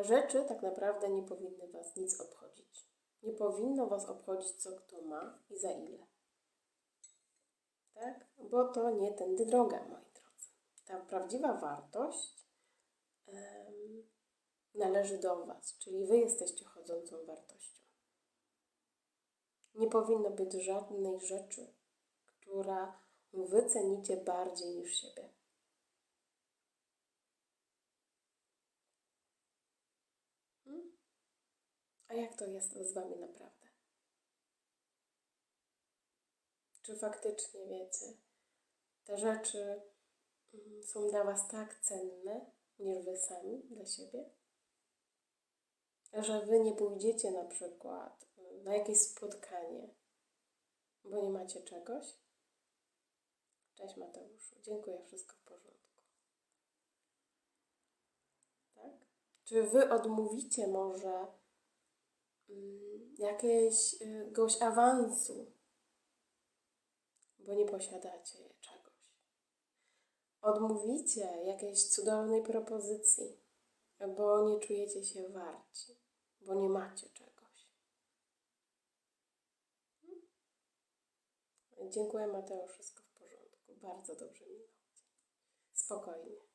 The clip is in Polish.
Rzeczy tak naprawdę nie powinny Was nic obchodzić. Nie powinno Was obchodzić, co kto ma i za ile. Tak? Bo to nie tędy droga, moi drodzy. Ta prawdziwa wartość em, należy do Was, czyli Wy jesteście chodzącą wartością. Nie powinno być żadnej rzeczy, która Wy cenicie bardziej niż siebie. A jak to jest z Wami naprawdę? Czy faktycznie wiecie, te rzeczy mm, są dla Was tak cenne, niż Wy sami dla siebie? Że Wy nie pójdziecie na przykład mm, na jakieś spotkanie, bo nie macie czegoś? Cześć Mateuszu, dziękuję, wszystko w porządku. Tak? Czy Wy odmówicie może jakiegoś awansu, bo nie posiadacie czegoś? Odmówicie jakiejś cudownej propozycji, bo nie czujecie się warci, bo nie macie czegoś. Dziękuję Mateusz, wszystko w porządku. Bardzo dobrze minął. Spokojnie.